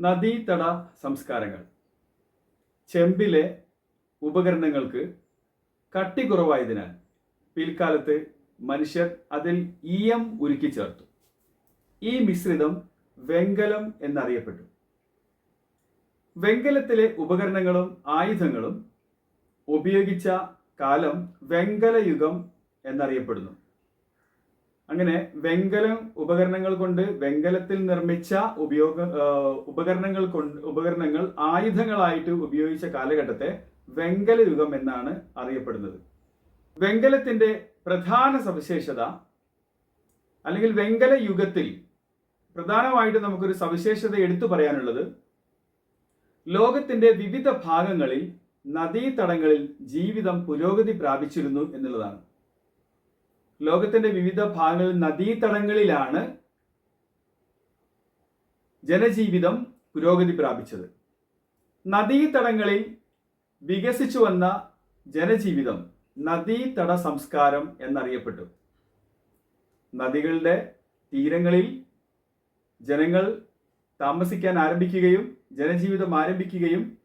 നദീതട സംസ്കാരങ്ങൾ. ചെമ്പിലെ ഉപകരണങ്ങൾക്ക് കട്ടി കുറവായതിനാൽ പിൽക്കാലത്ത് മനുഷ്യർ അതിൽ ഈയം ഉരുക്കി ചേർത്തു. ഈ മിശ്രിതം വെങ്കലം എന്നറിയപ്പെട്ടു. വെങ്കലത്തിലെ ഉപകരണങ്ങളും ആയുധങ്ങളും ഉപയോഗിച്ച കാലം വെങ്കലയുഗം എന്നറിയപ്പെടുന്നു. അങ്ങനെ വെങ്കലം ഉപകരണങ്ങൾ കൊണ്ട് വെങ്കലത്തിൽ നിർമ്മിച്ച ഉപയോഗ ഉപകരണങ്ങൾ കൊണ്ട് ഉപകരണങ്ങൾ ആയുധങ്ങളായിട്ട് ഉപയോഗിച്ച കാലഘട്ടത്തെ വെങ്കല യുഗം എന്നാണ് അറിയപ്പെടുന്നത്. വെങ്കലത്തിന്റെ പ്രധാന സവിശേഷത അല്ലെങ്കിൽ വെങ്കല യുഗത്തിൽ പ്രധാനമായിട്ട് നമുക്കൊരു സവിശേഷത എടുത്തു പറയാനുള്ളത് ലോകത്തിന്റെ വിവിധ ഭാഗങ്ങളിൽ നദീതടങ്ങളിൽ ജീവിതം പുരോഗതി പ്രാപിച്ചിരുന്നു എന്നുള്ളതാണ്. ലോകത്തിന്റെ വിവിധ ഭാഗങ്ങളിൽ നദീതടങ്ങളിലാണ് ജനജീവിതം പുരോഗതി പ്രാപിച്ചത്. നദീതടങ്ങളിൽ വികസിച്ചു വന്ന ജനജീവിതം നദീതട സംസ്കാരം എന്നറിയപ്പെട്ടു. നദികളുടെ തീരങ്ങളിൽ ജനങ്ങൾ താമസിക്കാൻ ആരംഭിക്കുകയും ജനജീവിതം ആരംഭിക്കുകയും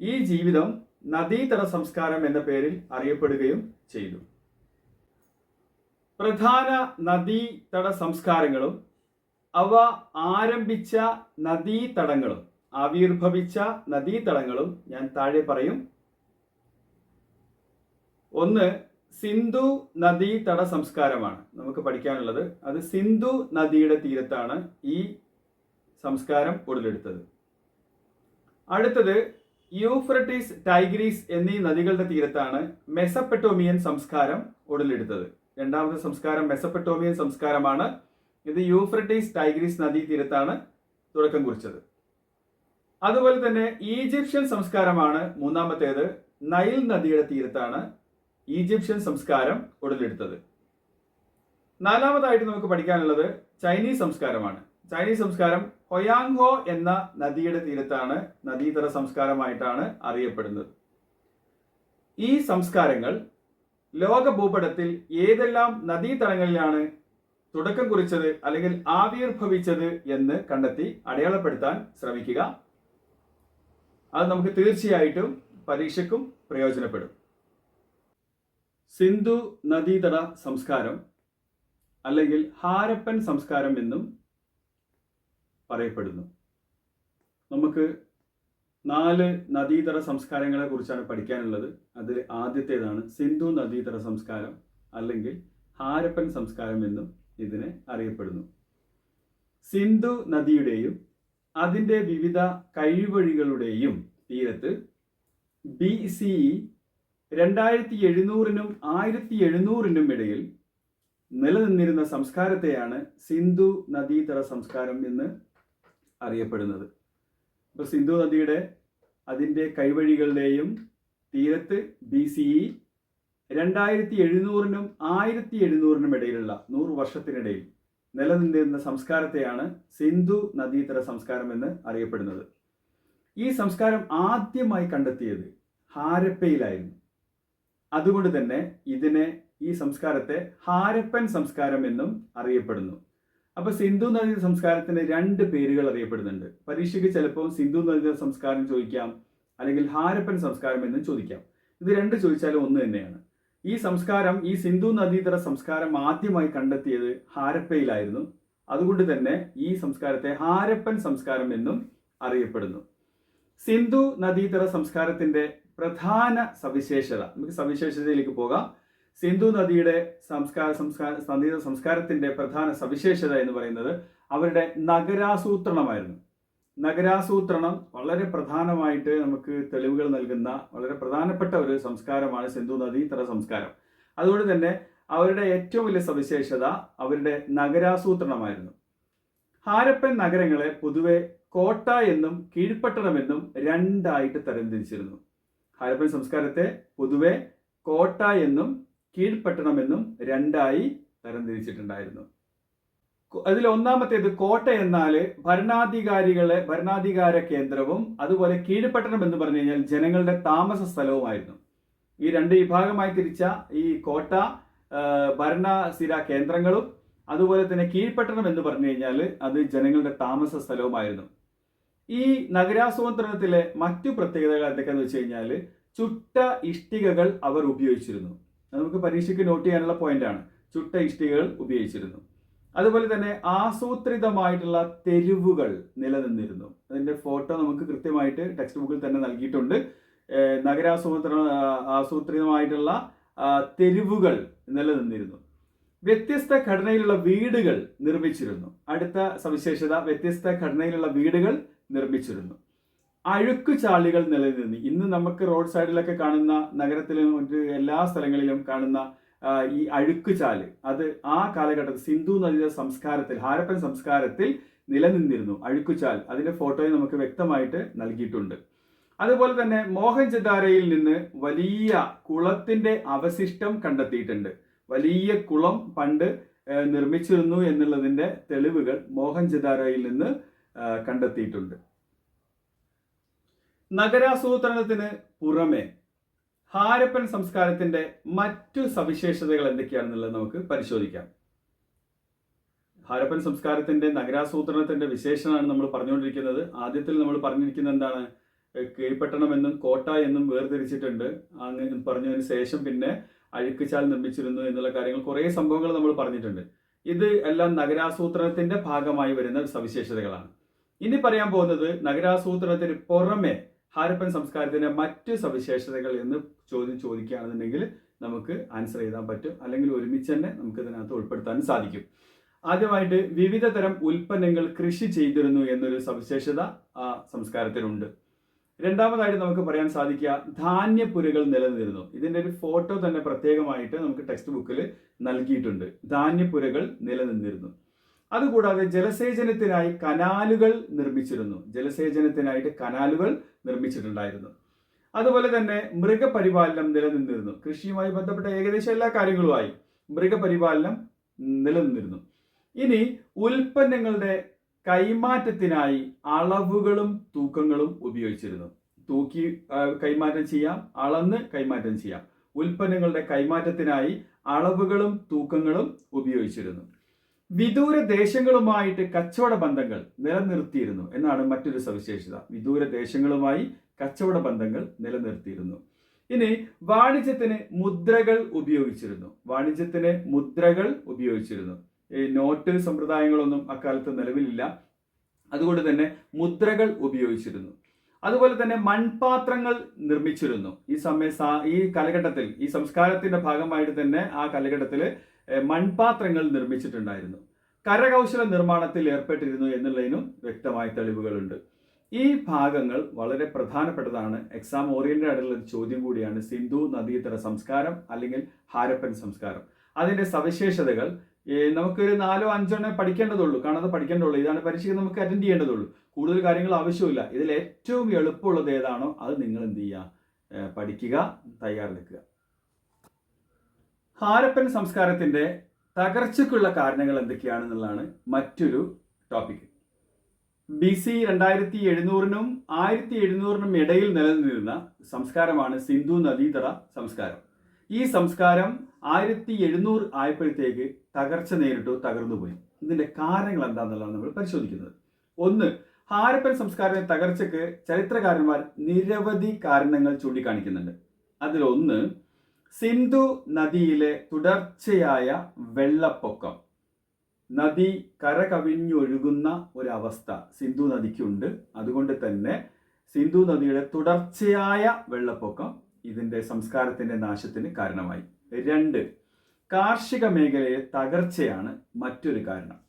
ഈ ജീവിതം നദീതട സംസ്കാരം എന്ന പേരിൽ അറിയപ്പെടുകയും ചെയ്തു. പ്രധാന നദീതട സംസ്കാരങ്ങളും അവ ആരംഭിച്ച നദീതടങ്ങളും ആവിർഭവിച്ച നദീതടങ്ങളും ഞാൻ താഴെ പറയും. ഒന്ന് സിന്ധു നദീതട സംസ്കാരമാണ്. നമുക്ക് പഠിക്കാനുള്ളത് അത് സിന്ധു നദിയുടെ തീരത്താണ് ഈ സംസ്കാരം ഉടലെടുത്തത്. അടുത്തത് യൂഫ്രട്ടീസ് ടൈഗ്രീസ് എന്നീ നദികളുടെ തീരത്താണ് മെസപ്പെട്ടോമിയൻ സംസ്കാരം ഉടലെടുത്തത്. രണ്ടാമത്തെ സംസ്കാരം മെസപ്പട്ടോമിയൻ സംസ്കാരമാണ്. ഇത് യൂഫ്രട്ടീസ് ടൈഗ്രീസ് നദീ തീരത്താണ് തുടക്കം കുറിച്ചത്. അതുപോലെ തന്നെ ഈജിപ്ഷ്യൻ സംസ്കാരമാണ് മൂന്നാമത്തേത്. നൈൽ നദിയുടെ തീരത്താണ് ഈജിപ്ഷ്യൻ സംസ്കാരം ഉടലെടുത്തത്. നാലാമതായിട്ട് നമുക്ക് പഠിക്കാനുള്ളത് ചൈനീസ് സംസ്കാരമാണ്. ചൈനീസ് സംസ്കാരം ഹൊയാങ്ഹോ എന്ന നദിയുടെ തീരത്താണ് നദീതര സംസ്കാരമായിട്ടാണ് അറിയപ്പെടുന്നത്. ഈ സംസ്കാരങ്ങൾ ലോക ഭൂപടത്തിൽ ഏതെല്ലാം നദീതടങ്ങളിലാണ് തുടക്കം കുറിച്ചത് അല്ലെങ്കിൽ ആവിർഭവിച്ചത് എന്ന് കണ്ടെത്തി അടയാളപ്പെടുത്താൻ ശ്രമിക്കുക. അത് നമുക്ക് തീർച്ചയായിട്ടും പരീക്ഷയ്ക്കും പ്രയോജനപ്പെടും. സിന്ധു നദീതട സംസ്കാരം അല്ലെങ്കിൽ ഹാരപ്പൻ സംസ്കാരം എന്നും പറയപ്പെടുന്നു. നമുക്ക് നാല് നദീതര സംസ്കാരങ്ങളെ കുറിച്ചാണ് പഠിക്കാനുള്ളത്. അതിൽ ആദ്യത്തേതാണ്. സിന്ധു നദീതര സംസ്കാരം അല്ലെങ്കിൽ ഹാരപ്പൻ സംസ്കാരം എന്നും ഇതിനെ അറിയപ്പെടുന്നു. സിന്ധു നദിയുടെയും അതിന്റെ വിവിധ കഴിവഴികളുടെയും തീരത്ത് ബി സി രണ്ടായിരത്തി എഴുന്നൂറിനും ആയിരത്തി എഴുന്നൂറിനും ഇടയിൽ നിലനിന്നിരുന്ന സംസ്കാരത്തെയാണ് സിന്ധു നദീതര സംസ്കാരം എന്ന് അറിയപ്പെടുന്നത്. അപ്പോൾ സിന്ധു നദിയുടെ അതിന്റെ കൈവഴികളുടെയും തീരത്ത് ബി സി ഇ രണ്ടായിരത്തി എഴുന്നൂറിനും ആയിരത്തി എഴുന്നൂറിനും ഇടയിലുള്ള നൂറ് വർഷത്തിനിടയിൽ നിലനിന്നിരുന്ന സംസ്കാരത്തെയാണ് സിന്ധു നദീതര സംസ്കാരം എന്ന് അറിയപ്പെടുന്നത്. ഈ സംസ്കാരം ആദ്യമായി കണ്ടെത്തിയത് ഹാരപ്പയിലായിരുന്നു. അതുകൊണ്ട് തന്നെ ഇതിനെ ഈ സംസ്കാരത്തെ ഹാരപ്പൻ സംസ്കാരം എന്നും അറിയപ്പെടുന്നു. അപ്പൊ സിന്ധു നദീ സംസ്കാരത്തിന് രണ്ട് പേരുകൾ അറിയപ്പെടുന്നുണ്ട്. പരീക്ഷയ്ക്ക് ചിലപ്പോൾ സിന്ധു നദീ സംസ്കാരം ചോദിക്കാം അല്ലെങ്കിൽ ഹാരപ്പൻ സംസ്കാരം എന്നും ചോദിക്കാം. ഇത് രണ്ട് ചോദിച്ചാലും ഒന്ന് തന്നെയാണ്. ഈ സംസ്കാരം ഈ സിന്ധു നദീതര സംസ്കാരം ആദ്യമായി കണ്ടെത്തിയത് ഹാരപ്പയിലായിരുന്നു. അതുകൊണ്ട് തന്നെ ഈ സംസ്കാരത്തെ ഹാരപ്പൻ സംസ്കാരം എന്നും അറിയപ്പെടുന്നു. സിന്ധു നദീതര സംസ്കാരത്തിന്റെ പ്രധാന സവിശേഷത നമുക്ക് സവിശേഷതയിലേക്ക് പോകാം. സിന്ധു നദിയുടെ സംസ്കാര സംസ്കാര നദീത സംസ്കാരത്തിന്റെ പ്രധാന സവിശേഷത എന്ന് പറയുന്നത് അവരുടെ നഗരാസൂത്രണമായിരുന്നു. നഗരാസൂത്രണം വളരെ പ്രധാനമായിട്ട് നമുക്ക് തെളിവുകൾ നൽകുന്ന വളരെ പ്രധാനപ്പെട്ട ഒരു സംസ്കാരമാണ് സിന്ധു നദീതര സംസ്കാരം. അതുകൊണ്ട് തന്നെ അവരുടെ ഏറ്റവും വലിയ സവിശേഷത അവരുടെ നഗരാസൂത്രണമായിരുന്നു. ഹാരപ്പൻ നഗരങ്ങളെ പൊതുവെ കോട്ട എന്നും കീഴ്പട്ടണം എന്നും രണ്ടായിട്ട് തരംതിരിച്ചിരുന്നു ഹാരപ്പൻ സംസ്കാരത്തെ പൊതുവെ കോട്ട എന്നും കീഴ്പട്ടണം എന്നും രണ്ടായി തരംതിരിച്ചിട്ടുണ്ടായിരുന്നു. അതിൽ ഒന്നാമത്തേത് കോട്ട എന്നാൽ ഭരണാധികാരികളെ ഭരണാധികാര കേന്ദ്രവും അതുപോലെ കീഴ്പട്ടണം എന്ന് പറഞ്ഞു കഴിഞ്ഞാൽ ജനങ്ങളുടെ താമസ സ്ഥലവുമായിരുന്നു. ഈ രണ്ട് വിഭാഗമായി തിരിച്ച ഈ കോട്ട ഭരണസ്ഥിര കേന്ദ്രങ്ങളും അതുപോലെ തന്നെ കീഴ്പട്ടണം എന്ന് പറഞ്ഞു കഴിഞ്ഞാൽ അത് ജനങ്ങളുടെ താമസ സ്ഥലവുമായിരുന്നു. ഈ നഗരാസൂത്രണത്തിലെ മറ്റു പ്രത്യേകതകൾ എന്തൊക്കെയാണെന്ന് വെച്ച് കഴിഞ്ഞാൽ ചുട്ട ഇഷ്ടികകൾ അവർ ഉപയോഗിച്ചിരുന്നു. നമുക്ക് പരീക്ഷയ്ക്ക് നോട്ട് ചെയ്യാനുള്ള പോയിന്റാണ് ചുട്ട ഇഷ്ടികൾ ഉപയോഗിച്ചിരുന്നു. അതുപോലെ തന്നെ ആസൂത്രിതമായിട്ടുള്ള തെരുവുകൾ നിലനിന്നിരുന്നു. അതിന്റെ ഫോട്ടോ നമുക്ക് കൃത്യമായിട്ട് ടെക്സ്റ്റ് ബുക്കിൽ തന്നെ നൽകിയിട്ടുണ്ട്. നഗരാസൂത്ര ആസൂത്രിതമായിട്ടുള്ള തെരുവുകൾ നിലനിന്നിരുന്നു. വ്യത്യസ്ത ഘടനയിലുള്ള വീടുകൾ നിർമ്മിച്ചിരുന്നു. അടുത്ത സവിശേഷത വ്യത്യസ്ത ഘടനയിലുള്ള വീടുകൾ നിർമ്മിച്ചിരുന്നു. അഴുക്കുചാലുകൾ നിലനിന്നു ഇന്ന് നമുക്ക് റോഡ് സൈഡിലൊക്കെ കാണുന്ന നഗരത്തിലും മറ്റ് എല്ലാ സ്ഥലങ്ങളിലും കാണുന്ന ഈ ഈ അഴുക്കുചാൽ. അത് ആ കാലഘട്ടത്തിൽ സിന്ധു നദിയുടെ സംസ്കാരത്തിൽ ഹാരപ്പൻ സംസ്കാരത്തിൽ നിലനിന്നിരുന്നു അഴുക്കുചാൽ. അതിന്റെ ഫോട്ടോയും നമുക്ക് വ്യക്തമായിട്ട് നൽകിയിട്ടുണ്ട്. അതുപോലെ തന്നെ മോഹൻജദാരയിൽ നിന്ന് വലിയ കുളത്തിന്റെ അവശിഷ്ടം കണ്ടെത്തിയിട്ടുണ്ട്. വലിയ കുളം പണ്ട് നിർമ്മിച്ചിരുന്നു എന്നുള്ളതിന്റെ തെളിവുകൾ മോഹൻജദാരയിൽ നിന്ന് കണ്ടെത്തിയിട്ടുണ്ട്. നഗരാസൂത്രണത്തിന് പുറമെ ഹാരപ്പൻ സംസ്കാരത്തിന്റെ മറ്റു സവിശേഷതകൾ എന്തൊക്കെയാണെന്നുള്ളത് നമുക്ക് പരിശോധിക്കാം. ഹാരപ്പൻ സംസ്കാരത്തിന്റെ നഗരാസൂത്രണത്തിന്റെ വിശേഷമാണ് നമ്മൾ പറഞ്ഞുകൊണ്ടിരിക്കുന്നത്. ആദ്യത്തിൽ നമ്മൾ പറഞ്ഞിരിക്കുന്നത് എന്താണ്? കീഴ്പട്ടണം എന്നും കോട്ട എന്നും വേർതിരിച്ചിട്ടുണ്ട്. അങ്ങനെ പറഞ്ഞതിന് ശേഷം പിന്നെ അഴുക്കുചാൽ നിർമ്മിച്ചിരുന്നു എന്നുള്ള കാര്യങ്ങൾ കുറേ സംഭവങ്ങൾ നമ്മൾ പറഞ്ഞിട്ടുണ്ട്. ഇത് എല്ലാം നഗരാസൂത്രണത്തിന്റെ ഭാഗമായി വരുന്ന സവിശേഷതകളാണ്. ഇനി പറയാൻ പോകുന്നത് നഗരാസൂത്രണത്തിന് പുറമെ ഹാരപ്പൻ സംസ്കാരത്തിന്റെ മറ്റ് സവിശേഷതകൾ എന്ന് ചോദ്യം ചോദിക്കുകയാണെന്നുണ്ടെങ്കിൽ നമുക്ക് ആൻസർ ചെയ്താൻ പറ്റും. അല്ലെങ്കിൽ ഒരുമിച്ച് തന്നെ നമുക്ക് ഇതിനകത്ത് ഉൾപ്പെടുത്താൻ സാധിക്കും. ആദ്യമായിട്ട് വിവിധ തരം ഉൽപ്പന്നങ്ങൾ കൃഷി ചെയ്തിരുന്നു എന്നൊരു സവിശേഷത ആ സംസ്കാരത്തിനുണ്ട്. രണ്ടാമതായിട്ട് നമുക്ക് പറയാൻ സാധിക്കുക ധാന്യപ്പുരകൾ നിലനിന്നിരുന്നു. ഇതിന്റെ ഒരു ഫോട്ടോ തന്നെ പ്രത്യേകമായിട്ട് നമുക്ക് ടെക്സ്റ്റ് ബുക്കിൽ നൽകിയിട്ടുണ്ട്. ധാന്യപ്പുരകൾ നിലനിന്നിരുന്നു. അതുകൂടാതെ ജലസേചനത്തിനായി കനാലുകൾ നിർമ്മിച്ചിരുന്നു. ജലസേചനത്തിനായിട്ട് കനാലുകൾ നിർമ്മിച്ചിട്ടുണ്ടായിരുന്നു. അതുപോലെ തന്നെ മൃഗപരിപാലനം നിലനിന്നിരുന്നു. കൃഷിയുമായി ബന്ധപ്പെട്ട ഏകദേശം എല്ലാ കാര്യങ്ങളുമായി മൃഗപരിപാലനം നിലനിന്നിരുന്നു. ഇനി ഉൽപ്പന്നങ്ങളുടെ കൈമാറ്റത്തിനായി അളവുകളും തൂക്കങ്ങളും ഉപയോഗിച്ചിരുന്നു. തൂക്കി കൈമാറ്റം ചെയ്യാം അളന്ന് കൈമാറ്റം ചെയ്യാം. ഉൽപ്പന്നങ്ങളുടെ കൈമാറ്റത്തിനായി അളവുകളും തൂക്കങ്ങളും ഉപയോഗിച്ചിരുന്നു. വിദൂര ദേശങ്ങളുമായിട്ട് കച്ചവട ബന്ധങ്ങൾ നിലനിർത്തിയിരുന്നു എന്നാണ് മറ്റൊരു സവിശേഷത. വിദൂര ദേശങ്ങളുമായി കച്ചവട ബന്ധങ്ങൾ നിലനിർത്തിയിരുന്നു. ഇനി വാണിജ്യത്തിന് മുദ്രകൾ ഉപയോഗിച്ചിരുന്നു. വാണിജ്യത്തിന് മുദ്രകൾ ഉപയോഗിച്ചിരുന്നു. ഈ നോട്ട് സമ്പ്രദായങ്ങളൊന്നും അക്കാലത്ത് നിലവിലില്ല. അതുകൊണ്ട് തന്നെ മുദ്രകൾ ഉപയോഗിച്ചിരുന്നു. അതുപോലെ തന്നെ മൺപാത്രങ്ങൾ നിർമ്മിച്ചിരുന്നു. ഈ സമയ ഈ കാലഘട്ടത്തിൽ ഈ സംസ്കാരത്തിന്റെ ഭാഗമായിട്ട് തന്നെ ആ കാലഘട്ടത്തിൽ മൺപാത്രങ്ങൾ നിർമ്മിച്ചിട്ടുണ്ടായിരുന്നു. കരകൗശല നിർമ്മാണത്തിൽ ഏർപ്പെട്ടിരുന്നു എന്നുള്ളതിനും വ്യക്തമായ തെളിവുകളുണ്ട്. ഈ ഭാഗങ്ങൾ വളരെ പ്രധാനപ്പെട്ടതാണ്. എക്സാം ഓറിയന്റഡ് ആയിട്ടുള്ള ചോദ്യം കൂടിയാണ്. സിന്ധു നദീതര സംസ്കാരം അല്ലെങ്കിൽ ഹാരപ്പൻ സംസ്കാരം. അതിന്റെ സവിശേഷതകൾ നമുക്ക് നമുക്കൊരു നാലോ അഞ്ചോ എണ്ണേ പഠിക്കേണ്ടതുള്ളൂ. കാണാതെ പഠിക്കേണ്ടതുള്ളൂ. ഇതാണ് പരീക്ഷയ്ക്ക് നമുക്ക് അറ്റൻഡ് ചെയ്യേണ്ടതുള്ളൂ. കൂടുതൽ കാര്യങ്ങൾ ആവശ്യമില്ല. ഇതിൽ ഏറ്റവും എളുപ്പമുള്ളത് ഏതാണോ അത് നിങ്ങൾ എന്ത് ചെയ്യുക പഠിക്കുക തയ്യാറെടുക്കുക. ഹാരപ്പൻ സംസ്കാരത്തിന്റെ തകർച്ചയ്ക്കുള്ള കാരണങ്ങൾ എന്തൊക്കെയാണെന്നുള്ളതാണ് മറ്റൊരു ടോപ്പിക് ബി സി രണ്ടായിരത്തി എഴുന്നൂറിനും ആയിരത്തി എഴുന്നൂറിനും ഇടയിൽ നിലനിന്നിരുന്ന സംസ്കാരമാണ് സിന്ധു നദീതറ സംസ്കാരം. ഈ സംസ്കാരം ആയിരത്തി എഴുന്നൂറ് ആയപ്പോഴത്തേക്ക് തകർച്ച നേരിട്ടു തകർന്നുപോയി ഇതിന്റെ കാരണങ്ങൾ എന്താണെന്നുള്ളതാണ് നമ്മൾ പരിശോധിക്കുന്നത്. ഒന്ന് ഹാരപ്പൻ സംസ്കാരത്തിന്റെ തകർച്ചയ്ക്ക് ചരിത്രകാരന്മാർ നിരവധി കാരണങ്ങൾ ചൂണ്ടിക്കാണിക്കുന്നുണ്ട്. അതിലൊന്ന് സിന്ധു നദിയിലെ തുടർച്ചയായ വെള്ളപ്പൊക്കം. നദി കരകവിഞ്ഞൊഴുകുന്ന ഒരവസ്ഥ സിന്ധു നദിക്കുണ്ട്. അതുകൊണ്ട് തന്നെ സിന്ധു നദിയുടെ തുടർച്ചയായ വെള്ളപ്പൊക്കം ഇതിന്റെ സംസ്കാരത്തിന്റെ നാശത്തിന് കാരണമായി. രണ്ട് കാർഷിക മേഖലയിലെ തകർച്ചയാണ് മറ്റൊരു കാരണം.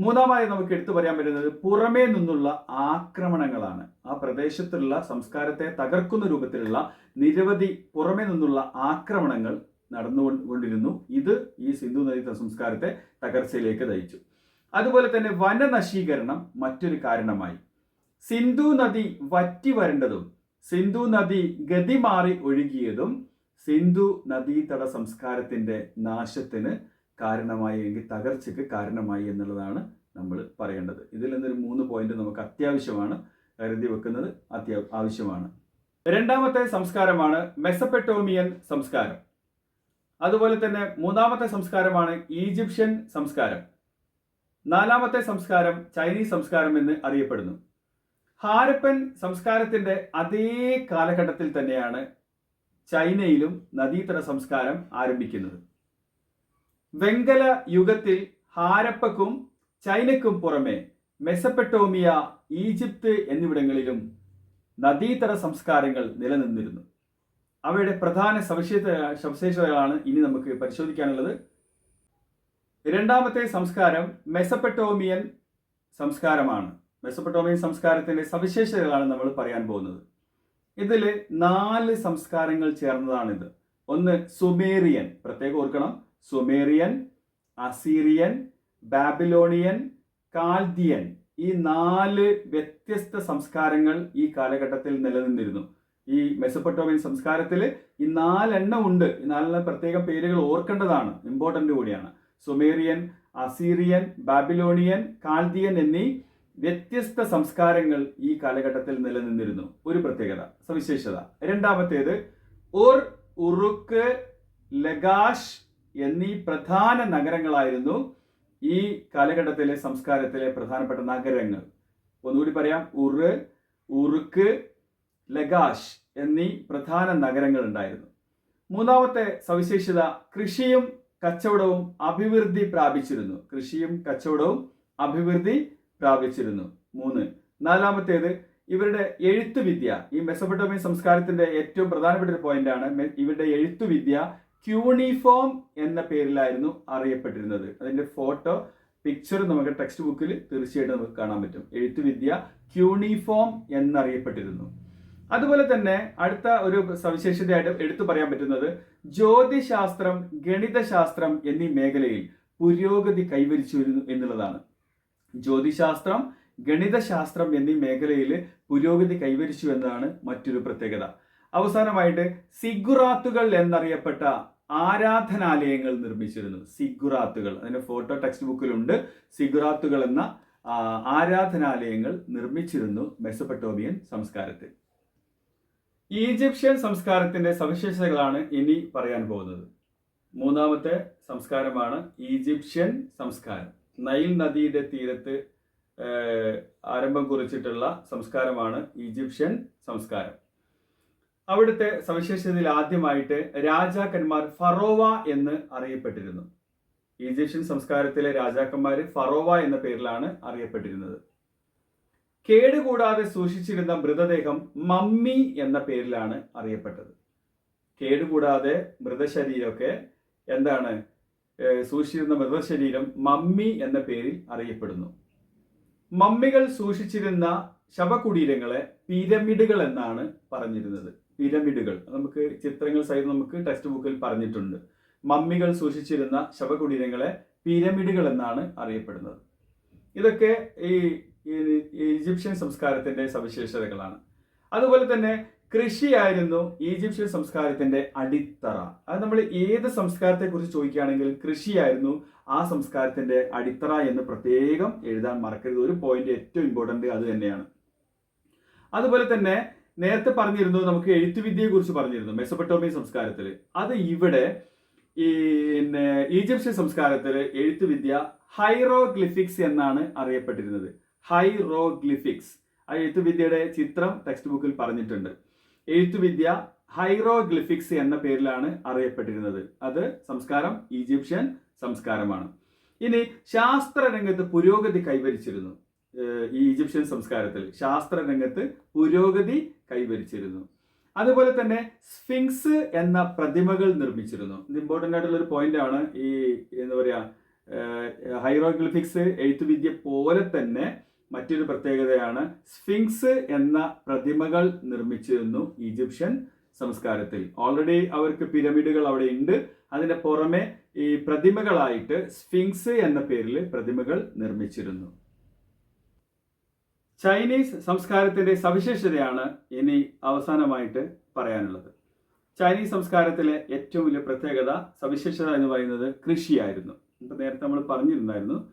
മൂന്നാമതായി നമുക്ക് എടുത്തു പറയാൻ പറ്റുന്നത് പുറമേ നിന്നുള്ള ആക്രമണങ്ങളാണ്. ആ പ്രദേശത്തുള്ള സംസ്കാരത്തെ തകർക്കുന്ന രൂപത്തിലുള്ള നിരവധി പുറമേ നിന്നുള്ള ആക്രമണങ്ങൾ നടന്നുകൊണ്ടിരുന്നു. ഇത് ഈ സിന്ധു നദീ സംസ്കാരത്തെ തകർച്ചയിലേക്ക് നയിച്ചു. അതുപോലെ തന്നെ വനനശീകരണം മറ്റൊരു കാരണമായി. സിന്ധു നദി വറ്റി വരേണ്ടതും സിന്ധു നദി ഗതി മാറി ഒഴുകിയതും സിന്ധു നദീതട സംസ്കാരത്തിന്റെ നാശത്തിന് കാരണമായി എങ്കിൽ തകർച്ചയ്ക്ക് കാരണമായി എന്നുള്ളതാണ് നമ്മൾ പറയേണ്ടത്. ഇതിൽ നിന്നൊരു മൂന്ന് പോയിന്റ് നമുക്ക് അത്യാവശ്യമാണ്. കരുതി വെക്കുന്നത് അത്യാ ആവശ്യമാണ്. രണ്ടാമത്തെ സംസ്കാരമാണ് മെസപ്പെട്ടോമിയൻ സംസ്കാരം. അതുപോലെ തന്നെ മൂന്നാമത്തെ സംസ്കാരമാണ് ഈജിപ്ഷ്യൻ സംസ്കാരം. നാലാമത്തെ സംസ്കാരം ചൈനീസ് സംസ്കാരം എന്ന് അറിയപ്പെടുന്നു. ഹാരപ്പൻ സംസ്കാരത്തിന്റെ അതേ കാലഘട്ടത്തിൽ തന്നെയാണ് ചൈനയിലും നദീതട സംസ്കാരം ആരംഭിക്കുന്നത്. വെങ്കല യുഗത്തിൽ ഹാരപ്പക്കും ചൈനയ്ക്കും പുറമെ മെസപ്പെട്ടോമിയ ഈജിപ്ത് എന്നിവിടങ്ങളിലും നദീതര സംസ്കാരങ്ങൾ നിലനിന്നിരുന്നു. അവയുടെ പ്രധാന സവിശേഷ സവിശേഷതകളാണ് ഇനി നമുക്ക് പരിശോധിക്കാനുള്ളത്. രണ്ടാമത്തെ സംസ്കാരം മെസപ്പെട്ടോമിയൻ സംസ്കാരമാണ്. മെസപ്പെട്ടോമിയൻ സംസ്കാരത്തിന്റെ സവിശേഷതകളാണ് നമ്മൾ പറയാൻ പോകുന്നത്. ഇതിൽ നാല് സംസ്കാരങ്ങൾ ചേർന്നതാണിത്. ഒന്ന് സുമേറിയൻ പ്രത്യേകം ഓർക്കണം. സുമേറിയൻ അസീറിയൻ ബാബിലോണിയൻ കാൽദിയൻ ഈ നാല് വ്യത്യസ്ത സംസ്കാരങ്ങൾ ഈ കാലഘട്ടത്തിൽ നിലനിന്നിരുന്നു. ഈ മെസ്സപ്പെട്ടോമിയൻ സംസ്കാരത്തിൽ ഈ നാലെണ്ണം ഉണ്ട്. ഈ നാലെണ്ണം പ്രത്യേകം പേരുകൾ ഓർക്കേണ്ടതാണ് ഇമ്പോർട്ടന്റ് കൂടിയാണ്. സുമേറിയൻ അസീറിയൻ ബാബിലോണിയൻ കാൽദിയൻ എന്നീ വ്യത്യസ്ത സംസ്കാരങ്ങൾ ഈ കാലഘട്ടത്തിൽ നിലനിന്നിരുന്നു. ഒരു പ്രത്യേകത സവിശേഷത. രണ്ടാമത്തേത് ഉർ ഉറുക്ക് ലഗാഷ് എന്നീ പ്രധാന നഗരങ്ങളായിരുന്നു ഈ കാലഘട്ടത്തിലെ സംസ്കാരത്തിലെ പ്രധാനപ്പെട്ട നഗരങ്ങൾ. ഒന്നുകൂടി പറയാം ഉറ് ഉറുക്ക് ലഗാഷ് എന്നീ പ്രധാന നഗരങ്ങൾ ഉണ്ടായിരുന്നു. മൂന്നാമത്തെ സവിശേഷത കൃഷിയും കച്ചവടവും അഭിവൃദ്ധി പ്രാപിച്ചിരുന്നു. കൃഷിയും കച്ചവടവും അഭിവൃദ്ധി പ്രാപിച്ചിരുന്നു. മൂന്ന്. നാലാമത്തേത് ഇവരുടെ എഴുത്തുവിദ്യ. ഈ മെസ്സപ്പൊട്ടോമിയൻ സംസ്കാരത്തിന്റെ ഏറ്റവും പ്രധാനപ്പെട്ട ഒരു പോയിന്റ് ആണ് ഇവരുടെ എഴുത്തുവിദ്യ ക്യൂണിഫോം എന്ന പേരിലായിരുന്നു അറിയപ്പെട്ടിരുന്നത്. അതിന്റെ ഫോട്ടോ പിക്ചർ നമുക്ക് ടെക്സ്റ്റ് ബുക്കിൽ തീർച്ചയായിട്ടും നമുക്ക് കാണാൻ പറ്റും. എഴുത്തുവിദ്യ ക്യൂണിഫോം എന്നറിയപ്പെട്ടിരുന്നു. അതുപോലെ തന്നെ അടുത്ത ഒരു സവിശേഷതയായിട്ട് എടുത്തു പറയാൻ പറ്റുന്നത് ജ്യോതിശാസ്ത്രം ഗണിതശാസ്ത്രം എന്നീ മേഖലയിൽ പുരോഗതി കൈവരിച്ചിരുന്നു എന്നുള്ളതാണ്. ജ്യോതിശാസ്ത്രം ഗണിതശാസ്ത്രം എന്നീ മേഖലയിൽ പുരോഗതി കൈവരിച്ചു എന്നതാണ് മറ്റൊരു പ്രത്യേകത. അവസാനമായിട്ട് സിഗുറാത്തുകൾ എന്നറിയപ്പെട്ട ആരാധനാലയങ്ങൾ നിർമ്മിച്ചിരുന്നു. സിഗുറാത്തുകൾ. അതിന്റെ ഫോട്ടോ ടെക്സ്റ്റ് ബുക്കിലുണ്ട് സിഗുറാത്തുകൾ എന്ന ആരാധനാലയങ്ങൾ നിർമ്മിച്ചിരുന്നു മെസ്സപ്പട്ടോമിയൻ സംസ്കാരത്തിൽ. ഈജിപ്ഷ്യൻ സംസ്കാരത്തിന്റെ സവിശേഷതകളാണ് ഇനി പറയാൻ പോകുന്നത്. മൂന്നാമത്തെ സംസ്കാരമാണ് ഈജിപ്ഷ്യൻ സംസ്കാരം. നൈൽ നദിയുടെ തീരത്ത് ആരംഭം കുറിച്ചിട്ടുള്ള സംസ്കാരമാണ് ഈജിപ്ഷ്യൻ സംസ്കാരം. അവിടുത്തെ സവിശേഷതയിൽ ആദ്യമായിട്ട് രാജാക്കന്മാർ ഫറോവ എന്ന് അറിയപ്പെട്ടിരുന്നു. ഈജിപ്ഷ്യൻ സംസ്കാരത്തിലെ രാജാക്കന്മാർ ഫറോവ എന്ന പേരിലാണ് അറിയപ്പെട്ടിരുന്നത്. കേടുകൂടാതെ സൂക്ഷിച്ചിരുന്ന മൃതദേഹം മമ്മി എന്ന പേരിലാണ് അറിയപ്പെട്ടത്. കേടുകൂടാതെ മൃതശരീരമൊക്കെ എന്താണ് സൂക്ഷിച്ചിരുന്ന മൃതശരീരം മമ്മി എന്ന പേരിൽ അറിയപ്പെടുന്നു. മമ്മികൾ സൂക്ഷിച്ചിരുന്ന ശവകുടീരങ്ങളെ പിരമിഡുകൾ എന്നാണ് പറഞ്ഞിരുന്നത്. പിരമിഡുകൾ. നമുക്ക് ചിത്രങ്ങൾ സഹിതം നമുക്ക് ടെക്സ്റ്റ് ബുക്കിൽ പറഞ്ഞിട്ടുണ്ട്. മമ്മികൾ സൂക്ഷിച്ചിരുന്ന ശവകുടീരങ്ങളെ പിരമിഡുകൾ എന്നാണ് അറിയപ്പെടുന്നത്. ഇതൊക്കെ ഈ ഈജിപ്ഷ്യൻ സംസ്കാരത്തിന്റെ സവിശേഷതകളാണ്. അതുപോലെ തന്നെ കൃഷിയായിരുന്നു ഈജിപ്ഷ്യൻ സംസ്കാരത്തിന്റെ അടിത്തറ. അത് നമ്മൾ ഏത് സംസ്കാരത്തെ കുറിച്ച് ചോദിക്കുകയാണെങ്കിലും കൃഷിയായിരുന്നു ആ സംസ്കാരത്തിന്റെ അടിത്തറ എന്ന് പ്രത്യേകം എഴുതാൻ മറക്കരുത്. ഒരു പോയിന്റ് ഏറ്റവും ഇമ്പോർട്ടന്റ് അത് തന്നെയാണ്. അതുപോലെ തന്നെ നേരത്തെ പറഞ്ഞിരുന്നു നമുക്ക് എഴുത്തുവിദ്യയെ കുറിച്ച് പറഞ്ഞിരുന്നു മെസപ്പൊട്ടോമിയൻ സംസ്കാരത്തിൽ അത് ഇവിടെ ഈ പിന്നെ ഈജിപ്ഷ്യൻ സംസ്കാരത്തിൽ എഴുത്തുവിദ്യ ഹൈറോഗ്ലിഫിക്സ് എന്നാണ് അറിയപ്പെട്ടിരുന്നത്. ഹൈറോഗ്ലിഫിക്സ്. ആ എഴുത്തുവിദ്യയുടെ ചിത്രം ടെക്സ്റ്റ് ബുക്കിൽ പറഞ്ഞിട്ടുണ്ട്. എഴുത്തുവിദ്യ ഹൈറോഗ്ലിഫിക്സ് എന്ന പേരിലാണ് അറിയപ്പെട്ടിരുന്നത്. അത് സംസ്കാരം ഈജിപ്ഷ്യൻ സംസ്കാരമാണ്. ഇനി ശാസ്ത്രരംഗത്ത് പുരോഗതി കൈവരിച്ചിരുന്നു. ഈ ഈജിപ്ഷ്യൻ സംസ്കാരത്തിൽ ശാസ്ത്ര രംഗത്ത് പുരോഗതി കൈവരിച്ചിരുന്നു. അതുപോലെ തന്നെ സ്ഫിങ്സ് എന്ന പ്രതിമകൾ നിർമ്മിച്ചിരുന്നു. ഇത് ഇമ്പോർട്ടന്റ് ആയിട്ടുള്ള ഒരു പോയിന്റ് ആണ്. ഈ എന്താ പറയാ ഹൈറോഗ്ലിഫിക്സ് എഴുത്തുവിദ്യ പോലെ തന്നെ മറ്റൊരു പ്രത്യേകതയാണ് സ്ഫിങ്സ് എന്ന പ്രതിമകൾ നിർമ്മിച്ചിരുന്നു ഈജിപ്ഷ്യൻ സംസ്കാരത്തിൽ. ഓൾറെഡി അവർക്ക് പിരമിഡുകൾ അവിടെ ഉണ്ട്. അതിന്റെ പുറമെ ഈ പ്രതിമകളായിട്ട് സ്ഫിങ്സ് എന്ന പേരിൽ പ്രതിമകൾ നിർമ്മിച്ചിരുന്നു. ചൈനീസ് സംസ്കാരത്തിന്റെ സവിശേഷതയാണ് ഇനി അവസാനമായിട്ട് പറയാനുള്ളത്. ചൈനീസ് സംസ്കാരത്തിലെ ഏറ്റവും വലിയ പ്രത്യേകത സവിശേഷത എന്ന് പറയുന്നത് കൃഷിയായിരുന്നു. ഇപ്പൊ നേരത്തെ നമ്മൾ പറഞ്ഞിരുന്നായിരുന്നു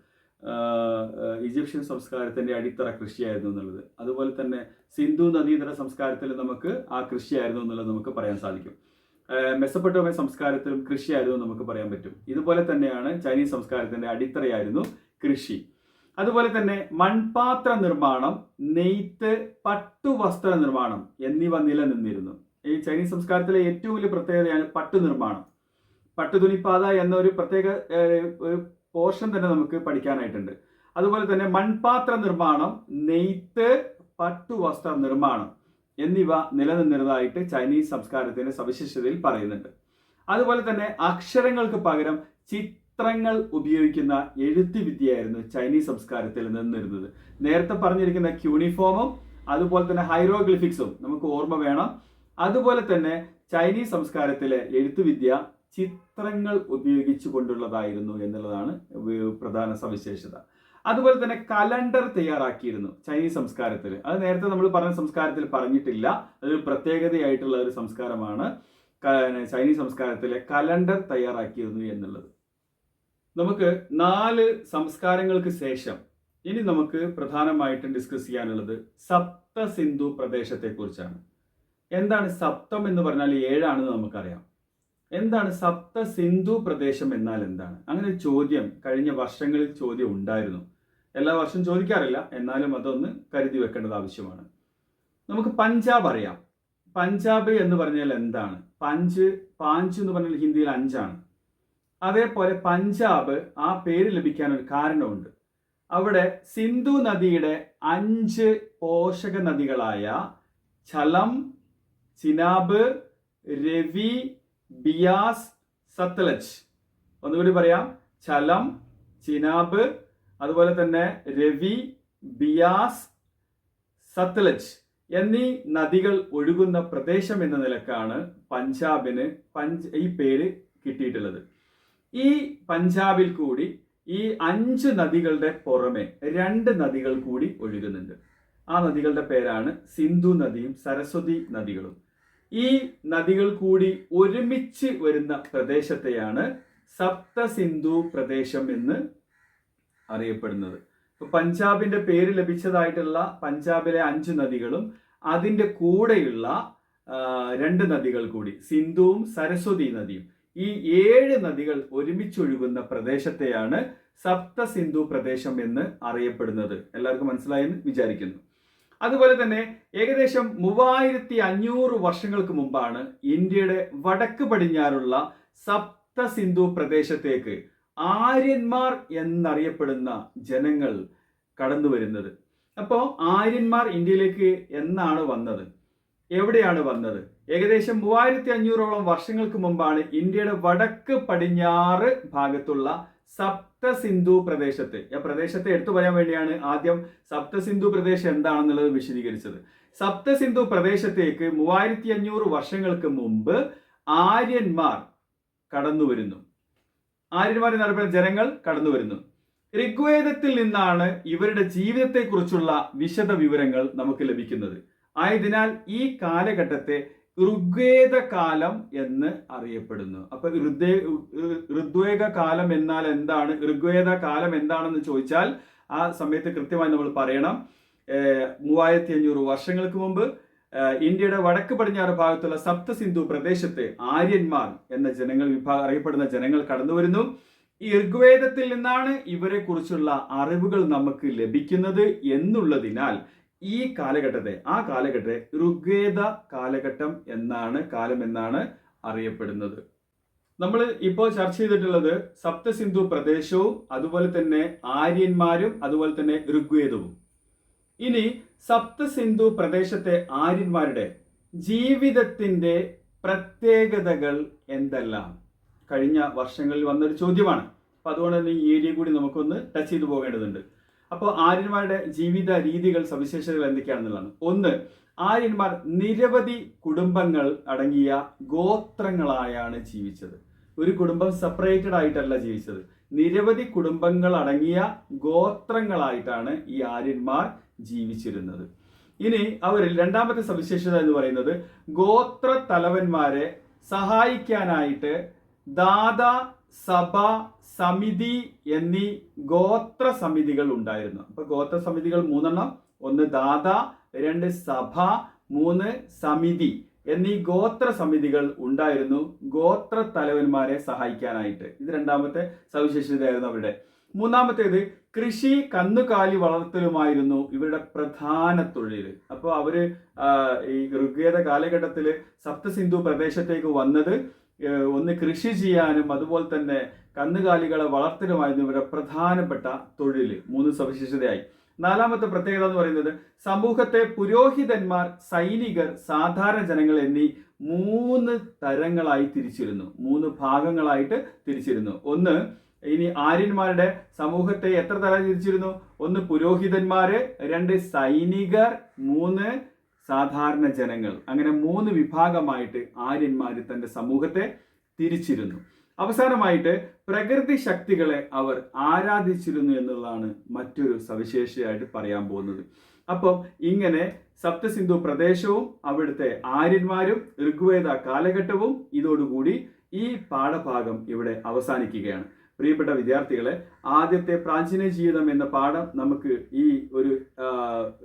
ഈജിപ്ഷ്യൻ സംസ്കാരത്തിന്റെ അടിത്തറ കൃഷിയായിരുന്നു എന്നുള്ളത്. അതുപോലെ തന്നെ സിന്ധു നദീതര സംസ്കാരത്തിൽ നമുക്ക് ആ കൃഷിയായിരുന്നു എന്നുള്ളത് നമുക്ക് പറയാൻ സാധിക്കും. ആഹ്, സംസ്കാരത്തിലും കൃഷിയായിരുന്നു നമുക്ക് പറയാൻ പറ്റും. ഇതുപോലെ തന്നെയാണ് ചൈനീസ് സംസ്കാരത്തിന്റെ അടിത്തറയായിരുന്നു കൃഷി. അതുപോലെ തന്നെ മൺപാത്ര നിർമ്മാണം നെയ്ത്ത് പട്ടുവസ്ത്ര നിർമ്മാണം എന്നിവ നിലനിന്നിരുന്നു. ഈ ചൈനീസ് സംസ്കാരത്തിലെ ഏറ്റവും വലിയ പ്രത്യേകതയാണ് പട്ടു നിർമ്മാണം. പട്ടുതുണിപ്പാത എന്ന ഒരു പ്രത്യേക ഒരു പോർഷൻ തന്നെ നമുക്ക് പഠിക്കാനായിട്ടുണ്ട്. അതുപോലെ തന്നെ മൺപാത്ര നിർമ്മാണം നെയ്ത്ത് പട്ടുവസ്ത്ര നിർമ്മാണം എന്നിവ നിലനിന്നിരുന്നതായിട്ട് ചൈനീസ് സംസ്കാരത്തിന്റെ സവിശേഷതയിൽ പറയുന്നുണ്ട്. അതുപോലെ തന്നെ അക്ഷരങ്ങൾക്ക് പകരം ചിത്രങ്ങൾ ഉപയോഗിക്കുന്ന എഴുത്ത് വിദ്യയായിരുന്നു ചൈനീസ് സംസ്കാരത്തിൽ നിന്നിരുന്നത്. നേരത്തെ പറഞ്ഞിരിക്കുന്ന ക്യൂണിഫോമും അതുപോലെ തന്നെ ഹൈറോഗ്ലിഫിക്സും നമുക്ക് ഓർമ്മ വേണം. അതുപോലെ തന്നെ ചൈനീസ് സംസ്കാരത്തിലെ എഴുത്തുവിദ്യ ചിത്രങ്ങൾ ഉപയോഗിച്ചു കൊണ്ടുള്ളതായിരുന്നു എന്നുള്ളതാണ് പ്രധാന സവിശേഷത. അതുപോലെ തന്നെ കലണ്ടർ തയ്യാറാക്കിയിരുന്നു ചൈനീസ് സംസ്കാരത്തിൽ. അത് നേരത്തെ നമ്മൾ പറഞ്ഞ സംസ്കാരത്തിൽ പറഞ്ഞിട്ടില്ല. അതൊരു പ്രത്യേകതയായിട്ടുള്ള ഒരു സംസ്കാരമാണ്. ചൈനീസ് സംസ്കാരത്തിലെ കലണ്ടർ തയ്യാറാക്കിയിരുന്നു എന്നുള്ളത്. നമുക്ക് നാല് സംസ്കാരങ്ങൾക്ക് ശേഷം ഇനി നമുക്ക് പ്രധാനമായിട്ടും ഡിസ്കസ് ചെയ്യാനുള്ളത് സപ്ത സിന്ധു പ്രദേശത്തെ കുറിച്ചാണ് എന്താണ് സപ്തം എന്ന് പറഞ്ഞാൽ ഏഴാണെന്ന് നമുക്കറിയാം. എന്താണ് സപ്ത സിന്ധു പ്രദേശം എന്നാൽ എന്താണ്? അങ്ങനെ ചോദ്യം കഴിഞ്ഞ വർഷങ്ങളിൽ ചോദ്യം ഉണ്ടായിരുന്നു. എല്ലാ വർഷവും ചോദിക്കാറില്ല. എന്നാലും അതൊന്ന് കരുതി വെക്കേണ്ടത് ആവശ്യമാണ്. നമുക്ക് പഞ്ചാബ് അറിയാം. പഞ്ചാബ് എന്ന് പറഞ്ഞാൽ എന്താണ്? പഞ്ച് പാഞ്ച് എന്ന് പറഞ്ഞാൽ ഹിന്ദിയിൽ അഞ്ചാണ്. അതേപോലെ പഞ്ചാബ് ആ പേര് ലഭിക്കാൻ ഒരു കാരണമുണ്ട്. അവിടെ സിന്ധു നദിയുടെ അഞ്ച് പോഷക നദികളായ ചലം ചിനാബ് രവി ബിയാസ് സത്ലജ്. ഒന്നുകൂടി പറയാം. ചലം ചിനാബ് അതുപോലെ തന്നെ രവി ബിയാസ് സത്ലജ് എന്നീ നദികൾ ഒഴുകുന്ന പ്രദേശം എന്ന നിലക്കാണ് പഞ്ചാബിന് പഞ്ച് ഈ പേര് കിട്ടിയിട്ടുള്ളത്. ഈ പഞ്ചാബിൽ കൂടി ഈ അഞ്ച് നദികളുടെ പുറമെ രണ്ട് നദികൾ കൂടി ഒഴുകുന്നുണ്ട്. ആ നദികളുടെ പേരാണ് സിന്ധു നദിയും സരസ്വതി നദികളും. ഈ നദികൾ കൂടി ഒരുമിച്ച് വരുന്ന പ്രദേശത്തെയാണ് സപ്ത സിന്ധു പ്രദേശം എന്ന് അറിയപ്പെടുന്നത്. ഇപ്പൊ പഞ്ചാബിന്റെ പേര് ലഭിച്ചതായിട്ടുള്ള പഞ്ചാബിലെ അഞ്ച് നദികളും അതിന്റെ കൂടെയുള്ള രണ്ട് നദികൾ കൂടി സിന്ധുവും സരസ്വതി നദിയും. ഈ ഏഴ് നദികൾ ഒരുമിച്ചൊഴുകുന്ന പ്രദേശത്തെയാണ് സപ്ത സിന്ധു പ്രദേശം എന്ന് അറിയപ്പെടുന്നത്. എല്ലാവർക്കും മനസ്സിലായെന്ന് വിചാരിക്കുന്നു. അതുപോലെ തന്നെ ഏകദേശം മൂവായിരത്തി അഞ്ഞൂറ് വർഷങ്ങൾക്ക് മുമ്പാണ് ഇന്ത്യയുടെ വടക്ക് പടിഞ്ഞാറുള്ള സപ്ത സിന്ധു പ്രദേശത്തേക്ക് ആര്യന്മാർ എന്നറിയപ്പെടുന്ന ജനങ്ങൾ കടന്നു വരുന്നത്. അപ്പോൾ ആര്യന്മാർ ഇന്ത്യയിലേക്ക് എന്നാണ് വന്നത്? എവിടെയാണ് വന്നത്? ഏകദേശം മൂവായിരത്തി അഞ്ഞൂറോളം വർഷങ്ങൾക്ക് മുമ്പാണ് ഇന്ത്യയുടെ വടക്ക് പടിഞ്ഞാറ് ഭാഗത്തുള്ള സപ്ത സിന്ധു പ്രദേശത്ത്. ആ പ്രദേശത്തെ എടുത്തു പറയാൻ വേണ്ടിയാണ് ആദ്യം സപ്ത സിന്ധു പ്രദേശം എന്താണെന്നുള്ളത് വിശദീകരിച്ചത്. സപ്ത സിന്ധു പ്രദേശത്തേക്ക് മൂവായിരത്തി അഞ്ഞൂറ് വർഷങ്ങൾക്ക് മുമ്പ് ആര്യന്മാർ കടന്നു വരുന്നു. ആര്യന്മാർ എന്ന് എന്നറിയപ്പെടുന്ന ജനങ്ങൾ കടന്നു വരുന്നു. ഋഗ്വേദത്തിൽ നിന്നാണ് ഇവരുടെ ജീവിതത്തെക്കുറിച്ചുള്ള വിശദ വിവരങ്ങൾ നമുക്ക് ലഭിക്കുന്നത്. ആയതിനാൽ ഈ കാലഘട്ടത്തെ ഋഗ്വേദ കാലം എന്ന് അറിയപ്പെടുന്നു. അപ്പൊ ഋഗ്വേ ഋഗ്വേദ കാലം എന്നാൽ എന്താണ്? ഋഗ്വേദ കാലം എന്താണെന്ന് ചോദിച്ചാൽ ആ സമയത്ത് കൃത്യമായി നമ്മൾ പറയണം. മൂവായിരത്തി അഞ്ഞൂറ് വർഷങ്ങൾക്ക് മുമ്പ് ഇന്ത്യയുടെ വടക്ക് പടിഞ്ഞാറ് ഭാഗത്തുള്ള സപ്ത സിന്ധു പ്രദേശത്ത് ആര്യന്മാർ എന്ന ജനങ്ങൾ വിഭാഗം അറിയപ്പെടുന്ന ജനങ്ങൾ കടന്നു വരുന്നു. ഈ ഋഗ്വേദത്തിൽ നിന്നാണ് ഇവരെ കുറിച്ചുള്ള അറിവുകൾ നമുക്ക് ലഭിക്കുന്നത് എന്നുള്ളതിനാൽ ഈ കാലഘട്ടത്തെ ആ കാലഘട്ടത്തെ ഋഗ്വേദ കാലഘട്ടം എന്നാണ് കാലം എന്നാണ് അറിയപ്പെടുന്നത്. നമ്മൾ ഇപ്പോൾ ചർച്ച ചെയ്തിട്ടുള്ളത് സപ്തസിന്ധു പ്രദേശവും അതുപോലെ തന്നെ ആര്യന്മാരും അതുപോലെ തന്നെ ഋഗ്വേദവും. ഇനി സപ്തസിന്ധു പ്രദേശത്തെ ആര്യന്മാരുടെ ജീവിതത്തിന്റെ പ്രത്യേകതകൾ എന്തെല്ലാം? കഴിഞ്ഞ വർഷങ്ങളിൽ വന്നൊരു ചോദ്യമാണ്. അപ്പൊ അതുകൊണ്ട് തന്നെ ഈ ഏരിയ കൂടി നമുക്കൊന്ന് ടച്ച് ചെയ്തു പോകേണ്ടതുണ്ട്. അപ്പോൾ ആര്യന്മാരുടെ ജീവിത രീതികൾ സവിശേഷതകൾ എന്തൊക്കെയാണെന്നുള്ളതാണ്. ഒന്ന് ആര്യന്മാർ നിരവധി കുടുംബങ്ങൾ അടങ്ങിയ ഗോത്രങ്ങളായാണ് ജീവിച്ചത്. ഒരു കുടുംബം സെപ്പറേറ്റഡ് ആയിട്ടല്ല ജീവിച്ചത്. നിരവധി കുടുംബങ്ങൾ അടങ്ങിയ ഗോത്രങ്ങളായിട്ടാണ് ഈ ആര്യന്മാർ ജീവിച്ചിരുന്നത്. ഇനി അവരിൽ രണ്ടാമത്തെ സവിശേഷത എന്ന് പറയുന്നത് ഗോത്ര തലവന്മാരെ സഹായിക്കാനായിട്ട് ദാദ സഭ സമിതി എന്നീ ഗോത്ര സമിതികൾ ഉണ്ടായിരുന്നു. അപ്പൊ ഗോത്ര സമിതികൾ മൂന്നെണ്ണം. ഒന്ന് ദാത രണ്ട് സഭ മൂന്ന് സമിതി എന്നീ ഗോത്ര സമിതികൾ ഉണ്ടായിരുന്നു. ഗോത്ര തലവന്മാരെ സഹായിക്കാനായിട്ട്. ഇത് രണ്ടാമത്തെ സവിശേഷതയായിരുന്നു അവരുടെ. മൂന്നാമത്തേത് കൃഷി കന്നുകാലി വളർത്തലുമായിരുന്നു ഇവരുടെ പ്രധാന തൊഴിൽ. അപ്പോൾ അവർ ഈ ഋഗ്വേദ കാലഘട്ടത്തിൽ സപ്തസിന്ധു പ്രദേശത്തേക്ക് വന്നത് ഒന്ന് കൃഷി ചെയ്യാനും അതുപോലെ തന്നെ കന്നുകാലികളെ വളർത്തലുമായിരുന്നു ഇവരുടെ പ്രധാനപ്പെട്ട തൊഴിൽ മൂന്ന് സവിശേഷതയായി. നാലാമത്തെ പ്രത്യേകത എന്ന് പറയുന്നത് സമൂഹത്തെ പുരോഹിതന്മാർ സൈനികർ സാധാരണ ജനങ്ങൾ എന്നീ മൂന്ന് തരങ്ങളായി തിരിച്ചിരുന്നു. മൂന്ന് ഭാഗങ്ങളായിട്ട് തിരിച്ചിരുന്നു. ഒന്ന് ഇനി ആര്യന്മാരുടെ സമൂഹത്തെ എത്ര തരം തിരിച്ചിരുന്നു? ഒന്ന് പുരോഹിതന്മാര് രണ്ട് സൈനികർ മൂന്ന് സാധാരണ ജനങ്ങൾ അങ്ങനെ മൂന്ന് വിഭാഗമായിട്ട് ആര്യന്മാർ തന്റെ സമൂഹത്തെ തിരിച്ചിരുന്നു. അവസാനമായിട്ട് പ്രകൃതി ശക്തികളെ അവർ ആരാധിച്ചിരുന്നു എന്നുള്ളതാണ് മറ്റൊരു സവിശേഷതയായിട്ട് പറയാൻ പോകുന്നത്. അപ്പം ഇങ്ങനെ സപ്തസിന്ധു പ്രദേശവും അവിടുത്തെ ആര്യന്മാരും ഋഗ്വേദ കാലഘട്ടവും ഇതോടുകൂടി ഈ പാഠഭാഗം ഇവിടെ അവസാനിക്കുകയാണ്. പ്രിയപ്പെട്ട വിദ്യാർത്ഥികളെ ആദ്യത്തെ പ്രാചീന ജീവിതം എന്ന പാഠം നമുക്ക് ഈ ഒരു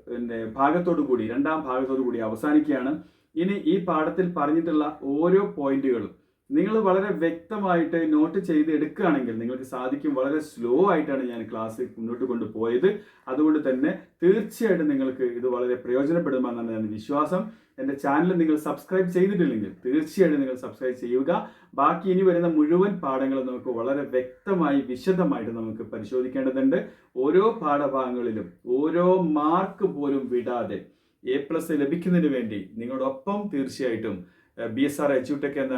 പിന്നെ ഭാഗത്തോടു കൂടി രണ്ടാം ഭാഗത്തോടു കൂടി അവസാനിക്കുകയാണ്. ഇനി ഈ പാഠത്തിൽ പറഞ്ഞിട്ടുള്ള ഓരോ പോയിന്റുകളും നിങ്ങൾ വളരെ വ്യക്തമായിട്ട് നോട്ട് ചെയ്ത് എടുക്കുകയാണെങ്കിൽ നിങ്ങൾക്ക് സാധിക്കും. വളരെ സ്ലോ ആയിട്ടാണ് ഞാൻ ക്ലാസ് മുന്നോട്ട് കൊണ്ടുപോയത്. അതുകൊണ്ട് തന്നെ തീർച്ചയായിട്ടും നിങ്ങൾക്ക് ഇത് വളരെ പ്രയോജനപ്പെടുമെന്നാണ് ഞാൻ വിശ്വാസം. എന്റെ ചാനൽ നിങ്ങൾ സബ്സ്ക്രൈബ് ചെയ്തിട്ടില്ലെങ്കിൽ തീർച്ചയായിട്ടും നിങ്ങൾ സബ്സ്ക്രൈബ് ചെയ്യുക. ബാക്കി ഇനി വരുന്ന മുഴുവൻ പാഠങ്ങളും നമുക്ക് വളരെ വ്യക്തമായി വിശദമായിട്ട് നമുക്ക് പരിശോധിക്കേണ്ടതുണ്ട്. ഓരോ പാഠഭാഗങ്ങളിലും ഓരോ മാർക്ക് പോലും വിടാതെ എ പ്ലസ് ലഭിക്കുന്നതിന് വേണ്ടി നിങ്ങളോടൊപ്പം തീർച്ചയായിട്ടും ബി എസ് ആർ എച്ച്യൂടെക് എന്ന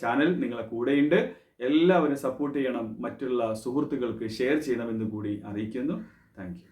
ചാനൽ നിങ്ങളെ കൂടെയുണ്ട്. എല്ലാവരും സപ്പോർട്ട് ചെയ്യണം. മറ്റുള്ള സുഹൃത്തുക്കൾക്ക് ഷെയർ ചെയ്യണമെന്ന് കൂടി അറിയിക്കുന്നു. താങ്ക്